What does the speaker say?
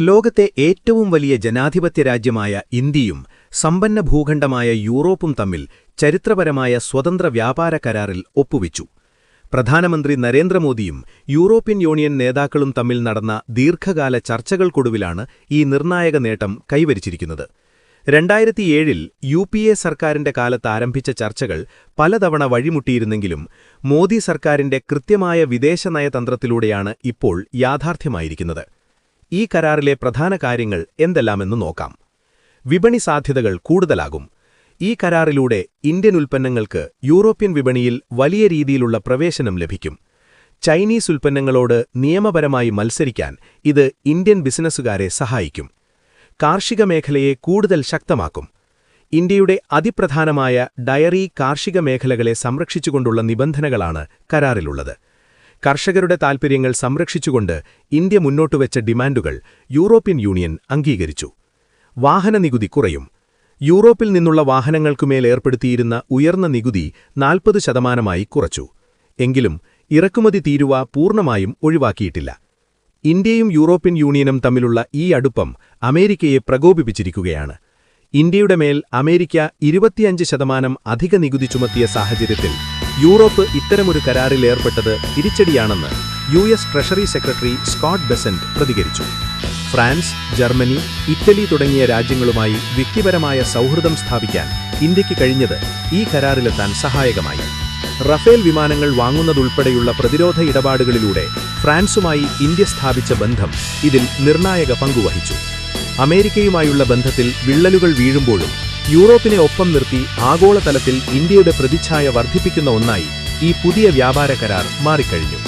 ലോകത്തെ ഏറ്റവും വലിയ ജനാധിപത്യ രാജ്യമായ ഇന്ത്യയും സമ്പന്ന ഭൂഖണ്ഡമായ യൂറോപ്പും തമ്മിൽ ചരിത്രപരമായ സ്വതന്ത്ര വ്യാപാര കരാറിൽ ഒപ്പുവെച്ചു. പ്രധാനമന്ത്രി നരേന്ദ്രമോദിയും യൂറോപ്യൻ യൂണിയൻ നേതാക്കളും തമ്മിൽ നടന്ന ദീർഘകാല ചർച്ചകൾക്കൊടുവിലാണ് ഈ നിർണായക നേട്ടം കൈവരിച്ചിരിക്കുന്നത്. രണ്ടായിരത്തിയേഴിൽ യു പി എ സർക്കാരിന്റെ കാലത്ത് ആരംഭിച്ച ചർച്ചകൾ പലതവണ വഴിമുട്ടിയിരുന്നെങ്കിലും മോദി സർക്കാരിന്റെ കൃത്യമായ വിദേശനയതന്ത്രത്തിലൂടെയാണ് ഇപ്പോൾ യാഥാർത്ഥ്യമായിരിക്കുന്നത്. ഈ കരാറിലെ പ്രധാന കാര്യങ്ങൾ എന്തെല്ലാമെന്ന് നോക്കാം. വിപണി സാധ്യതകൾ കൂടുതലാകും. ഈ കരാറിലൂടെ ഇന്ത്യൻ ഉൽപ്പന്നങ്ങൾക്ക് യൂറോപ്യൻ വിപണിയിൽ വലിയ രീതിയിലുള്ള പ്രവേശനം ലഭിക്കും. ചൈനീസ് ഉൽപ്പന്നങ്ങളോട് നിയമപരമായി മത്സരിക്കാൻ ഇത് ഇന്ത്യൻ ബിസിനസ്സുകാരെ സഹായിക്കും. കാർഷിക മേഖലയെ കൂടുതൽ ശക്തമാക്കും. ഇന്ത്യയുടെ അതിപ്രധാനമായ ഡയറി കാർഷിക മേഖലകളെ സംരക്ഷിച്ചുകൊണ്ടുള്ള നിബന്ധനകളാണ് കരാറിലുള്ളത്. കർഷകരുടെ താൽപ്പര്യങ്ങൾ സംരക്ഷിച്ചുകൊണ്ട് ഇന്ത്യ മുന്നോട്ടുവെച്ച ഡിമാൻഡുകൾ യൂറോപ്യൻ യൂണിയൻ അംഗീകരിച്ചു. വാഹന നികുതി കുറയും. യൂറോപ്പിൽ നിന്നുള്ള വാഹനങ്ങൾക്കുമേൽ ഏർപ്പെടുത്തിയിരുന്ന ഉയർന്ന നികുതി നാൽപ്പത് ശതമാനമായി കുറച്ചു. എങ്കിലും ഇറക്കുമതി തീരുവ പൂർണമായും ഒഴിവാക്കിയിട്ടില്ല. ഇന്ത്യയും യൂറോപ്യൻ യൂണിയനും തമ്മിലുള്ള ഈ അടുപ്പം അമേരിക്കയെ പ്രകോപിപ്പിച്ചിരിക്കുകയാണ്. ഇന്ത്യയുടെ മേൽ അമേരിക്ക ഇരുപത്തിയഞ്ച് ശതമാനം അധിക നികുതി ചുമത്തിയ സാഹചര്യത്തിൽ യൂറോപ്പ് ഇത്തരമൊരു കരാറിൽ ഏർപ്പെട്ടത് തിരിച്ചടിയാണെന്ന് U S treasury secretary Scott Bessent പ്രതികരിച്ചു. ഫ്രാൻസ് ജർമ്മനി ഇറ്റലി തുടങ്ങിയ രാജ്യങ്ങളുമായി വ്യക്തിപരമായ സൗഹൃദം സ്ഥാപിക്കാൻ ഇന്ത്യയ്ക്ക് കഴിഞ്ഞത് ഈ കരാറിലെത്താൻ സഹായകമായി. റഫേൽ വിമാനങ്ങൾ വാങ്ങുന്നതുൾപ്പെടെയുള്ള പ്രതിരോധ ഇടപാടുകളിലൂടെ ഫ്രാൻസുമായി ഇന്ത്യ സ്ഥാപിച്ച ബന്ധം ഇതിൽ നിർണായക പങ്കുവഹിച്ചു. അമേരിക്കയുമായുള്ള ബന്ധത്തിൽ വിള്ളലുകൾ വീഴുമ്പോഴും യൂറോപ്പിനെ ഒപ്പം നിർത്തി ആഗോളതലത്തിൽ ഇന്ത്യയുടെ പ്രതിച്ഛായ വർദ്ധിപ്പിക്കുന്ന ഒന്നായി ഈ പുതിയ വ്യാപാര കരാർ മാറിക്കഴിഞ്ഞു.